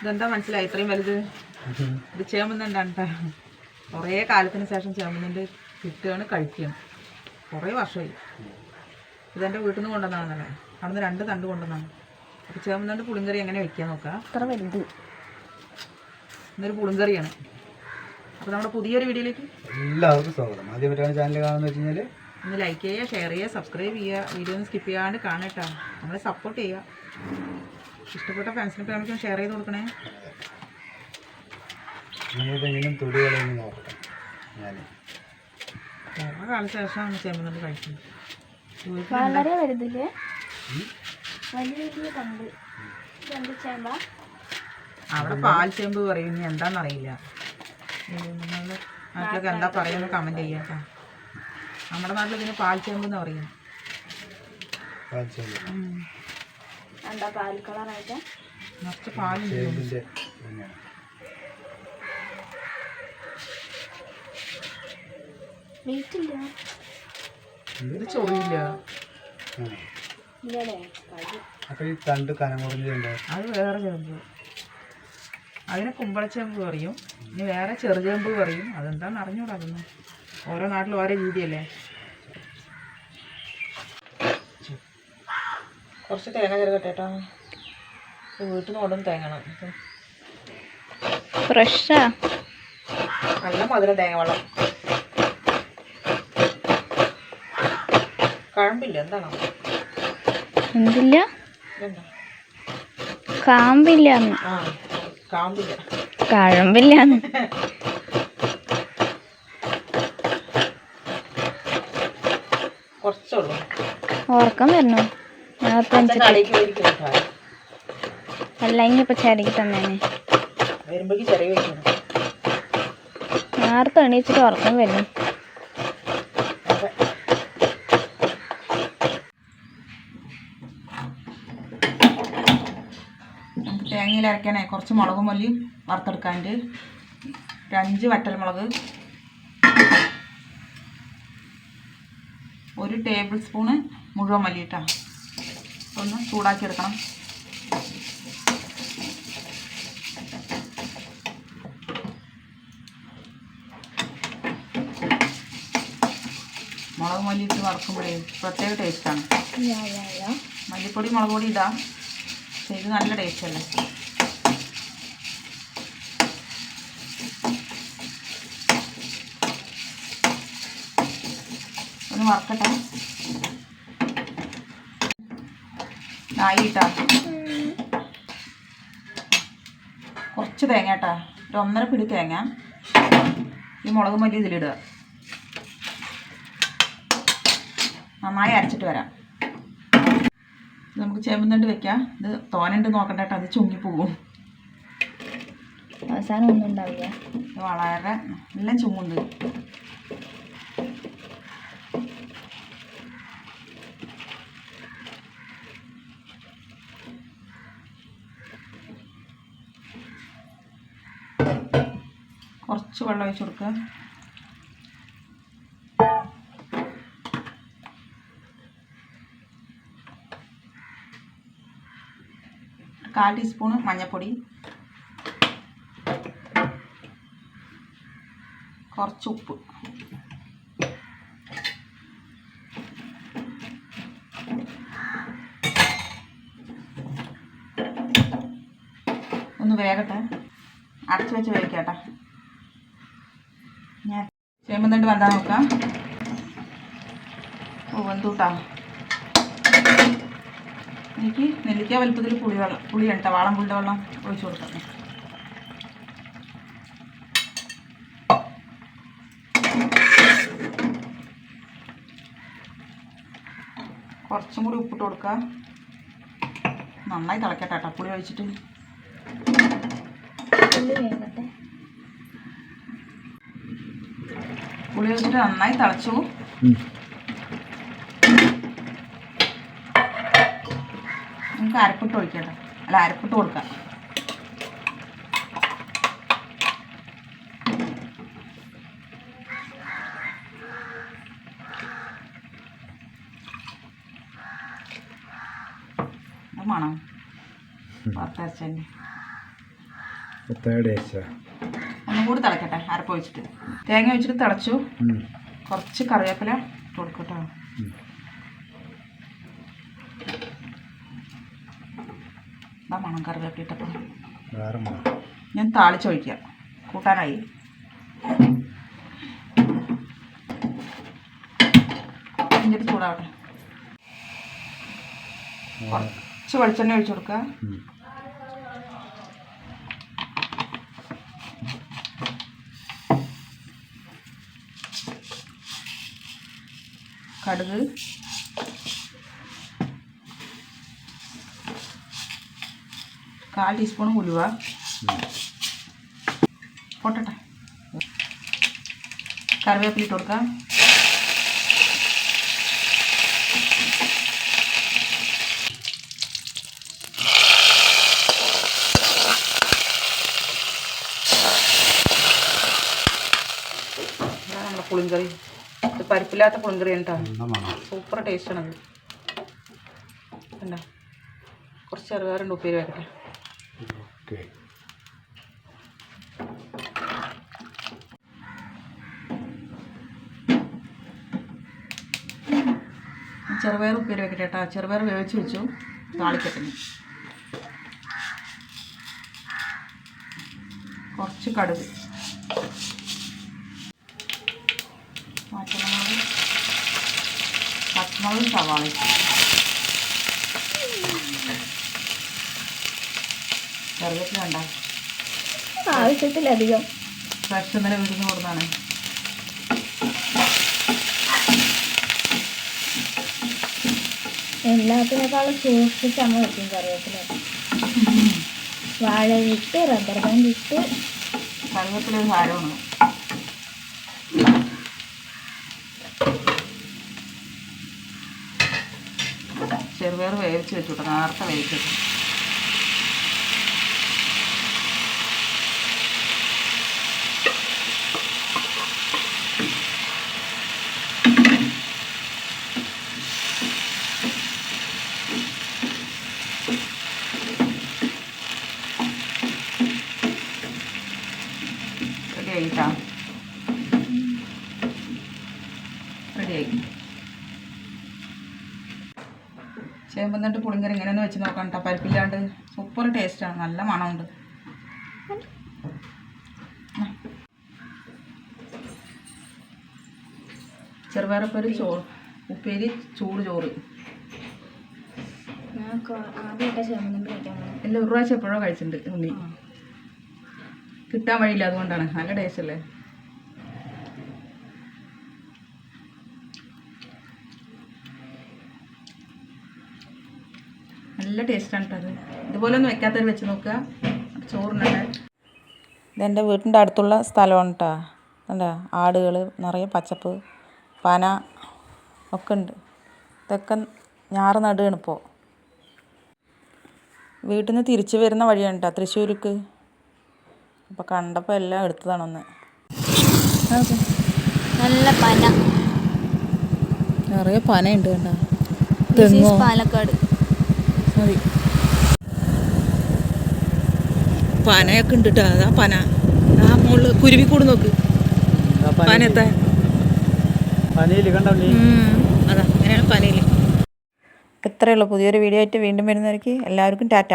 ഇതെന്താ മനസ്സിലായി? ഇത്രയും വലുത്. ഇത് ചേമ്പുന്നുണ്ടാണ് ട്ടാ. കുറേ കാലത്തിന് ശേഷം ചേമ്പുന്നുണ്ട് കിട്ടുകയാണ് കഴിക്കുകയാണ്. കുറേ വർഷമായി. ഇതെന്റെ വീട്ടിൽ നിന്ന് കൊണ്ടുവന്നതാണല്ലേ? അവിടുന്ന് രണ്ട് തണ്ട് കൊണ്ടുവന്നാണ് അപ്പോൾ ചേമ്പുന്നുണ്ട് പുളിങ്കറി എങ്ങനെ വെക്കാൻ നോക്കാം? ഇത്ര വലുത്. ഇന്നൊരു പുളിങ്കറിയാണ്. അപ്പോൾ നമ്മുടെ പുതിയൊരു വീഡിയോയിലേക്ക് എല്ലാവർക്കും സ്വാഗതം. ആദ്യമായിട്ടാണ് ചാനൽ കാണുന്നത് വെച്ച് കഴിഞ്ഞാൽ ഒന്ന് ലൈക്ക് ചെയ്യുക ഷെയർ ചെയ്യുക സബ്സ്ക്രൈബ് ചെയ്യുക. വീഡിയോ ഒന്ന് സ്കിപ്പ് ചെയ്യാണ്ട് കാണട്ടോ നമ്മളെ സപ്പോർട്ട് ചെയ്യുക. ഇഷ്ടപ്പെട്ട ഫ്രണ്ട്സിനും ഫാമിലിക്കും ഷെയർ ചെയ്ത് കൊടുക്കണേ. നോക്കട്ടെ ഞാൻ കഴിക്കുന്നത്. വീട്ടിൽ വളരെ വലുതില്ലേ? വലിയ വലിയ കണ്ട് രണ്ട് ചേമ്പ. അവിടെ പാൽ ചേമ്പ് പറയും. ഇനി എന്താണെന്നറിയില്ല. നിങ്ങളുടെ നാട്ടിലൊക്കെ എന്താ പറയുന്നത് കമന്റ് ചെയ്യാം നമ്മുടെ നാട്ടിൽ ഇതിന് പാൽ ചേമ്പ് എന്ന് പറയും. കാഴ്ചയിൽ എന്താ പാൽ കളറായിട്ട്? ചൊറിയില്ല ഈ തണ്ട് കനം അത് വേറെ ചേമ്പ്. അതിനെ കുമ്പളച്ചേമ്പ് പറയും. ഇനി വേറെ ചെറുചേമ്പ് പറയും. അതെന്താണെന്ന് അറിഞ്ഞൂടാ ഓരോ നാട്ടിലും ഓരോ രീതിയല്ലേ? കുറച്ച് തേങ്ങ ചെറുകട്ടെ കേട്ടോ വീട്ടിൽ നിന്ന് ഓടും തേങ്ങണം. ഫ്രഷാ നല്ല മധുരം തേങ്ങ വെള്ളം കഴമ്പില്ല എന്താണോ എന്തില്ല? കാമ്പില്ല കാമ്പില്ല. കഴമ്പില്ല കുറച്ചുള്ളൂ ഉറക്കം വരണോ? അല്ല ഇനിയിപ്പോ ചരക്കി തന്നേനെ. നേരത്തെ എണീച്ചിട്ട് ഉറക്കം വരും. തേങ്ങയിൽ അരയ്ക്കാനേ കുറച്ച് മുളക് മല്ലി വറുത്തെടുക്കാണ്ട് അഞ്ച് വറ്റൽ മുളക്. ഒരു ടേബിൾ സ്പൂണ് മുഴുവൻ മല്ലി ഇട്ടാ ഒന്ന് ചൂടാക്കി എടുക്കണം മുളക് മല്ലി ഇട്ട് വറക്കുമ്പോഴേ പ്രത്യേക ടേസ്റ്റാണ്. മല്ലിപ്പൊടി മുളക് പൊടി ഇടാം. പക്ഷേ ഇത് നല്ല ടേസ്റ്റ് അല്ലേ? ഒന്ന് വറക്കട്ടെ. ആയി കുറച്ച് തേങ്ങ കേട്ടാ ഒരു ഒന്നര പിടി തേങ്ങ. ഈ മുളക് മല്ലി ഇതിലിടുക. നന്നായി അരച്ചിട്ട് വരാം. നമുക്ക് ചേമ്പുന്നണ്ട് വെക്കാം. ഇത് തോനുണ്ട് നോക്കണ്ട കേട്ടോ അത് ചുങ്ങിപ്പോകും. അവസാനം ഒന്നും ഉണ്ടാവില്ല. വളരെ എല്ലാം ചുങ്ങുണ്ട് കുറച്ച് വെള്ളം ഒഴിച്ച് കൊടുക്കുക കാൽ ടീസ്പൂണ് മഞ്ഞൾപ്പൊടി കുറച്ച് ഉപ്പ്. ഒന്ന് വേഗട്ടെ അടച്ചു വെച്ച് വേവിക്കാട്ടെ. ചേമ്പന്തണ്ട് വരാൻ നോക്കാം. ഓ വെന്തൂട്ടാ എനിക്ക് നെല്ലിക്ക വലുപ്പത്തിൽ പുളി വെള്ളം പുളി കേട്ടോ വാളം പുളിയുടെ വെള്ളം ഒഴിച്ചു കൊടുക്കാം. കുറച്ചും കൂടി ഉപ്പിട്ട് കൊടുക്കുക നന്നായി തിളക്കട്ടെ കേട്ടോ പുളി ഒഴിച്ചിട്ട്. ഉള്ളി പുളി വെച്ചിട്ട് നന്നായി തിളച്ചു? നമുക്ക് അരപ്പിട്ട് ഒഴിക്കട്ടെ. അല്ല അരപ്പിട്ട് കൊടുക്കാം. മണം. ഏച്ച ഒന്നും കൂടി തിളക്കട്ടെ അരപ്പ് വെച്ചിട്ട് തേങ്ങ വെച്ചിട്ട് തിളച്ചു. കുറച്ച് കറിവേപ്പില ഇട്ട് കൊടുക്കട്ടോ ഇതാ മണം കറിവേപ്പില ഇട്ടപ്പോൾ ഞാൻ താളിച്ചൊഴിക്കാം കൂട്ടാനായി. എന്നിട്ട് ചൂടാവട്ടെ. കുറച്ച് വെളിച്ചെണ്ണ ഒഴിച്ചു കൊടുക്കുക ഉം. കടുക് കാൽ ടീസ്പൂൺ ഉലുവ പൊട്ടട്ടെ കറിവേപ്പില ഇട്ട് പരിപ്പില്ലാത്ത പുളിങ്കറി കേട്ടോ സൂപ്പർ ടേസ്റ്റാണ് കണ്ടോ? കുറച്ച് ചെറുകാരുണ്ട് ഉപ്പേരി വെക്കട്ടെ ചെറുപയർ ഉപ്പേരി വെക്കട്ടെ കേട്ടോ ചെറുപയർ വേവിച്ച് വെച്ചു. താളിക്കട്ടെ. കുറച്ച് കടുക്. പച്ചമുളക് പച്ചമുളകും സവാളയും. കറിവേപ്പില ഉണ്ടോ ആവശ്യത്തിലധികം. ഫ്രഷ് ഇന്നലെ വീട്ടിൽ നിന്ന് കൊടുത്താണ് എല്ലാത്തിനേക്കാളും സൂക്ഷിച്ചാണ് വെക്കും കറിവേപ്പില. വാഴ ഇട്ട് റബ്ബർ ബാൻഡ് ഇട്ട്. കറിവേപ്പില ഒരു ചെറുപയർ വേവിച്ച് വെച്ചു കേട്ടോ നേരത്തെ വേവിച്ച് വെച്ചു റെഡി ആയിട്ടാ റെഡി ആയി ചേമ്പന്നിട്ട് പുളിങ്കറി ഇങ്ങനെയൊന്ന് വെച്ച് നോക്കാം കേട്ടോ പരിപ്പില്ലാണ്ട് സൂപ്പർ ടേസ്റ്റാണ് നല്ല മണമുണ്ട്. ചെറുപയറപ്പൊരു ചോറ് ഉപ്പേരി ചൂട് ചോറ്. എല്ലാം ഒരു പ്രാവശ്യം എപ്പോഴോ കഴിച്ചിട്ടുണ്ട് ഉണ്ണി. കിട്ടാൻ വഴിയില്ല അതുകൊണ്ടാണ്. നല്ല ടേസ്റ്റ് അല്ലേ? നല്ല ടേസ്റ്റാണ് കേട്ടോ അത്. ഇതുപോലെ ഒന്ന് വെക്കാത്തവർ വെച്ച് നോക്കുക. ചോറിനൊക്കെ. ഇതെന്റെ വീട്ടിന്റെ അടുത്തുള്ള സ്ഥലമാണ് കേട്ടോ. എന്താ ആടുകൾ നിറയെ പച്ചപ്പ് പന ഒക്കെ ഉണ്ട്. ഇതൊക്കെ ഞാറ് നടുകയാണ് ഇപ്പോൾ. വീട്ടിൽ നിന്ന് തിരിച്ചു വരുന്ന വഴിയാണ് കേട്ടോ തൃശ്ശൂർക്ക്. അപ്പോൾ കണ്ടപ്പോൾ എല്ലാം എടുത്തതാണൊന്ന് നല്ല പന. നിറയെ പനയുണ്ട് കേട്ടോ. പാലക്കാട്. മതി. പനയൊക്കെ ഉണ്ട് കേട്ടോ അതാ പന. ആ മുകളിൽ കുരുവിക്കൂട് നോക്ക്. പനത്തെ പനിയിൽ കണ്ടോ നീ? അതാ അങ്ങനെയാണ് പനയിൽ ഇത്രയേ ഉള്ളൂ. പുതിയൊരു വീഡിയോ ആയിട്ട് വീണ്ടും വരുന്നവർക്ക് എല്ലാവർക്കും ടാറ്റ.